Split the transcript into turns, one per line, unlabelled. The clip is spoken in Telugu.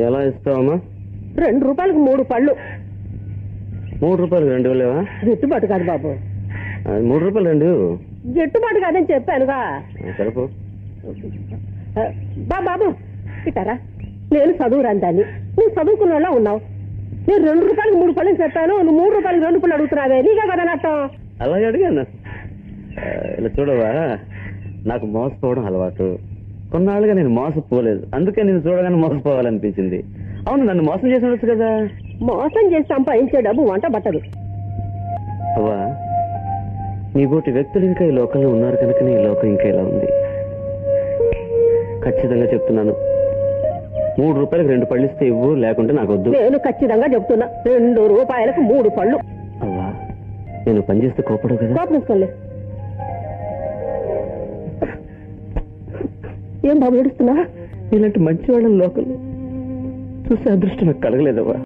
ఎలా ఇస్తావమ్మా?
రెండు రూపాయలకు మూడు పళ్ళు.
మూడు రూపాయలు రెండు వేలేవా
గిట్టుబాటు కాదు బాబు.
మూడు రూపాయలు రెండు?
గిట్టుబాటు కాదని చెప్పానుగా.
సరిపో
బా బాబు ఇటారా నేను చదువు దాన్ని. నువ్వు చదువుకున్న వాళ్ళ ఉన్నావు. నేను రెండు రూపాయలకు మూడు పళ్ళు చెప్పాను. నువ్వు మూడు రూపాయలకు రెండు పళ్ళు అడుగుతున్నావే. నీకే కదా నష్టం?
అలాగే అడిగాను. ఇలా చూడవా? నాకు మోసపోవడం అలవాటు. కొన్నాళ్ళుగా నేను మోసపోలేదు. అందుకే నేను చూడగానే మోసపోవాలనిపించింది. అవును నన్ను మోసం చేసి ఉండొచ్చు కదా?
మోసం చేసి సంపాదించే డబ్బు వంట పట్టదు
అవ్వా నీబోటి వ్యక్తులు ఇంకా ఈ లోకంలో ఉన్నారు కనుక నీ లోకం ఇంకా ఇలా ఉంది. ఖచ్చితంగా చెప్తున్నాను. మూడు రూపాయలకు రెండు పళ్ళు ఇస్తే ఇవ్వు లేకుంటే నాకు వద్దు.
నేను ఖచ్చితంగా చెప్తున్నా. రెండు రూపాయలకు మూడు పళ్ళు.
అవ్వా నేను పనిచేస్తే కోపడు కదా?
కోపం ఏం బాబు ఏడుస్తున్నా
ఇలాంటి మంచి వాళ్ళ లోకంలో చూసే అదృష్టం నాకు కలగలేదవ్వా.